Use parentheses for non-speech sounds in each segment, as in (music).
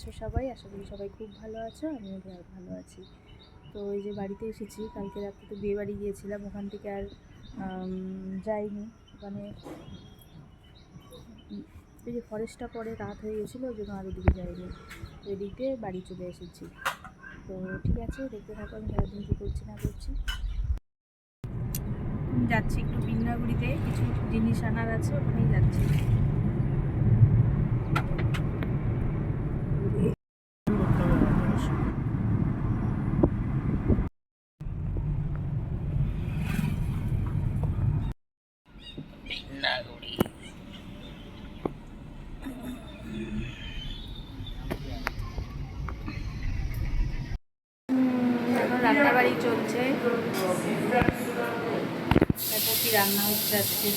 আছো সবাই? আশা করি সবাই খুব ভালো আছো, আমিও ভালো আছি। তো এই যে বাড়িতে এসেছি, কালকে রাত্রে তো বিয়ে বাড়ি গিয়েছিলাম, ওখান থেকে আর যাইনি। ওখানে এই যে ফরেস্টটা পরে রাত হয়ে গেছিল, ওই জন্য আর ওদিকে যাইনি। তো এদিকে বাড়ি চলে এসেছি। তো ঠিক আছে, দেখতে থাকো, আমি সারাদিন কী করছি না করছি। যাচ্ছি একটু বিন্নাগুড়িতে কিছু জিনিস আনার আছে, ওখানেই যাচ্ছি এখন রান্নাবাড়ি চলছে। দেখো কি রান্না হচ্ছে আজকে।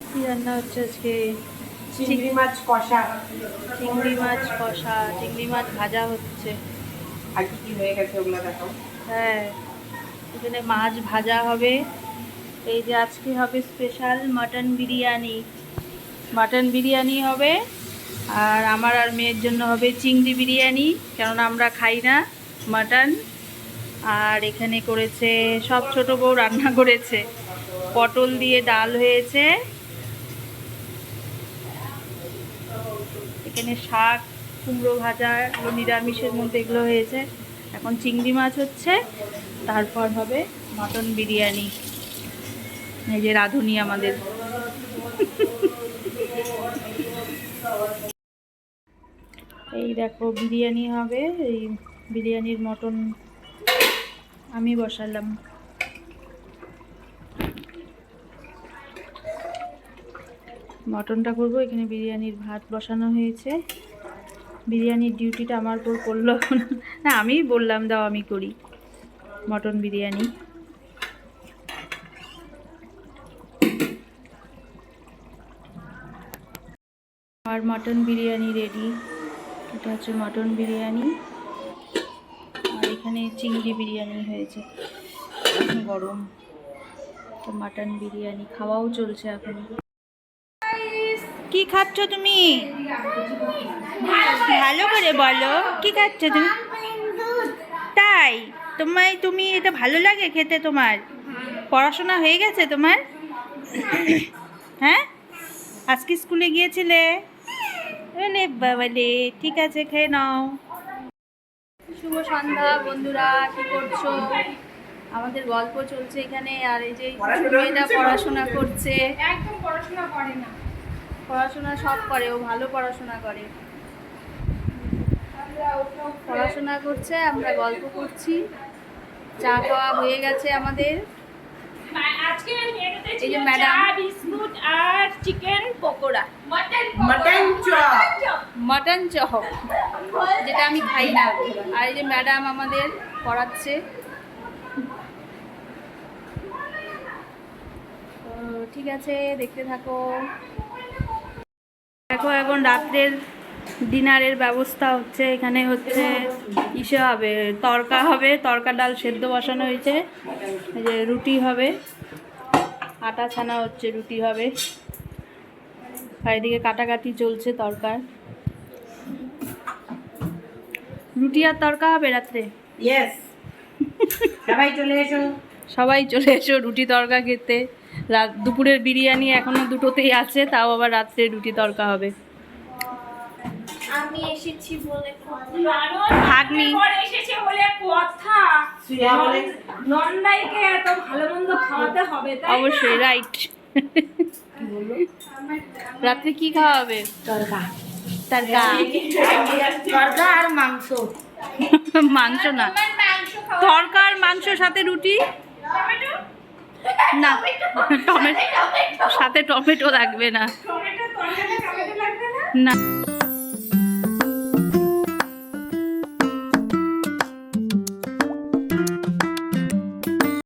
কি রান্না হচ্ছে আজকে? চিংড়ি মাছ কষা। চিংড়ি মাছ কষা চিংড়ি মাছ ভাজা হচ্ছে। আর কি কি হয়ে গেছে ওগুলো দেখো। হ্যাঁ এখানে মাছ ভাজা হবে। এই যে আজকে হবে special mutton biryani. Mutton biryani হবে আর আমার আর মেয়ের জন্য হবে চিংড়ি বিরিয়ানি কেননা আমরা খাই না মাটন আর এখানে করেছে, সব ছোট বউ রান্না করেছে। পটল দিয়ে ডাল হয়েছে। এখানে শাক, কুমড়ো ভাজা নিরামিষের মধ্যে এগুলো হয়েছে। এখন চিংড়ি মাছ হচ্ছে, তারপর হবে মটন বিরিয়ানি। এই যে রাঁধুনি আমাদের। এই দেখো, বিরিয়ানি হবে, এই বিরিয়ানির মটন আমি বসালাম। মটনটা করব, এখানে বিরিয়ানির ভাত বসানো হয়েছে। বিরিয়ানির ডিউটিটা আমার উপর করল না আমিই বললাম, দাও আমি করি মটন বিরিয়ানি। আর মটন বিরিয়ানি রেডি। এটা হচ্ছে মটন বিরিয়ানি। এখানে চিংড়ি বিরিয়ানি হয়েছে গরম। তো মাটন বিরিয়ানি খাওয়াও চলছে এখন। কি খাচ্ছ তুমি? ভালো করে বলো, কি খাচ্ছ তুমি? তাই, তোমায় তুমি এটা ভালো লাগে খেতে তোমার? পড়াশোনা হয়ে গেছে তোমার? হ্যাঁ? আজকে স্কুলে গিয়েছিলে? বাবালে ঠিক আছে, খেয়ে নাও। শুভ সন্ধ্যা বন্ধুরা কি করছ? আমাদের গল্প চলছে এখানে আর এই যে মেয়েটা পড়াশোনা করছে। একদম পড়াশোনা করে না। পড়াশোনা সব করে ও ভালো পড়াশোনা করে। পড়াশোনা করছে আমরা গল্প করছি। চা খাওয়া হয়ে গেছে আমাদের। আজকে মেনুতে এই যে ছিল ম্যাডাম। বিস্কুট আর chicken pakora. Mutton mutton chop. Mutton chop. যেটা আমি খাই না। আর এই যে ম্যাডাম আমাদের পড়াচ্ছে। ঠিক আছে, দেখতে থাকো। দেখো, এখন রাত্রের ডিনারের ব্যবস্থা হচ্ছে। এখানে হচ্ছে ইসে হবে, তরকা হবে, তরকা ডাল সেদ্ধ বসানো হয়েছে। যে রুটি হবে, আটা ছানা হচ্ছে, রুটি হবে। আর এদিকে কাটাকাটি চলছে তরকার। রুটি আর তরকা হবে রাত্রে? ইয়েস সবাই চলে এসো। সবাই চলে এসো রুটি তরকা খেতে। রাত দুপুরের বিরিয়ানি এখনও দুটোতেই আছে তাও আবার রাত্রে রুটি তরকা হবে। আমি এসেছি বলে ভাগ্নি। এসেছে বলে কথা। নন্দাইকে এত ভালো মন্দ খাওয়াতে হবে তাই অবশ্যই রাইট রাত্রে কি খাওয়া হবে? তরকা তরকা তরকা আর মাংস। (laughs) মাংস না। তরকা আর মাংস সাথে রুটি? না। টমেটো। সাথে লাগবে না। টমেটো তরকারিতে টমেটো লাগবে না? না।